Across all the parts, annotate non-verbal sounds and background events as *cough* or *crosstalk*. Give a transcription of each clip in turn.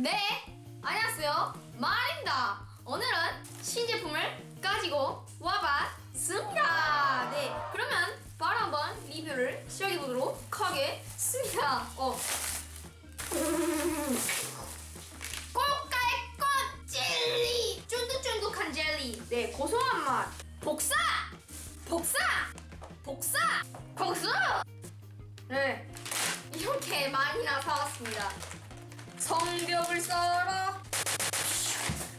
네, 안녕하세요. 마입니다. 오늘은 신제품을 가지고 와봤습니다. 네, 그러면 바로 한번 리뷰를 시작해 보도록 하겠습니다. 어. 꽃갈꽃 젤리, 쫀득쫀득한 젤리. 네, 고소한 맛. 복사, 복사, 복사, 복수. 네, 이렇게 많이 나 사왔습니다. 성벽을 썰어.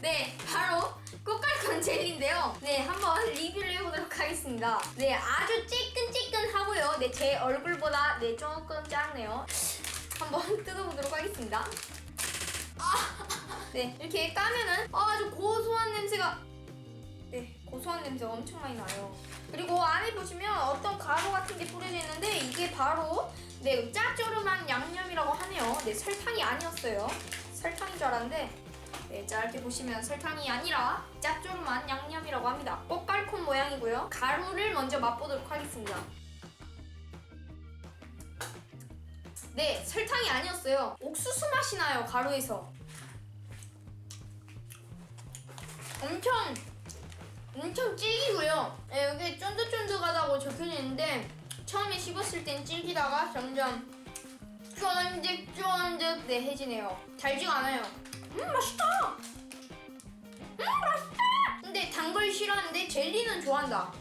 네, 바로 꽃갈콘 젤리인데요. 네, 한번 리뷰를 해보도록 하겠습니다. 네, 아주 찌끈찌끈하고요. 네, 제 얼굴보다 네 조금 작네요. 한번 *laughs* 뜯어보도록 하겠습니다. 아, *laughs* 네, 이렇게 까면은 아주 고소한 냄새가 네, 고소한 냄새 엄청 많이 나요. 그리고 안에 보시면 어떤 가루 같은 게 뿌려져 있는데 이게 바로 네, 짭조름한 양념이라고 하네요. 네, 설탕이 아니었어요. 설탕인 줄 알았는데 네, 자 이렇게 보시면 설탕이 아니라 짭조름한 양념이라고 합니다. 꽃갈콘 모양이고요. 가루를 먼저 맛보도록 하겠습니다. 네, 설탕이 아니었어요. 옥수수 맛이 나요, 가루에서. 엄청 엄청 질기고요. 네, 여기 쫀득쫀득하다고 적혀져 있는데 처음에 씹었을 땐 질기다가 점점 쫀득 쫀득 네 해지네요. 달지가 않아요. 음 맛있다. 음 맛있다. 근데 단 걸 싫어하는데 젤리는 좋아한다.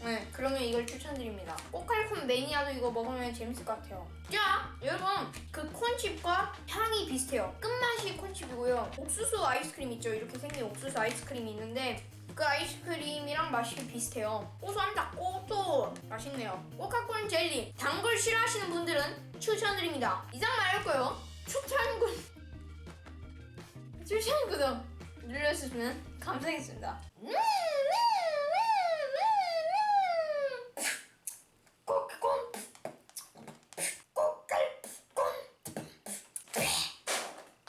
네, 그러면 이걸 추천드립니다. 꽃칼콘 매니아도 이거 먹으면 재밌을 것 같아요. 자, 여러분, 그 콘칩과 향이 비슷해요. 끝맛이 콘칩이고요. 옥수수 아이스크림 있죠? 이렇게 생긴 옥수수 아이스크림이 있는데 그 아이스크림이랑 맛이 비슷해요. 고소합니다. 고소. 맛있네요. 꽃칼콘 젤리. 단 걸 싫어하시는 분들은 추천드립니다. 이상 말했고요. 추천군. *laughs* 추천 구독 눌러주시면 감사하겠습니다. 음,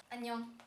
안녕.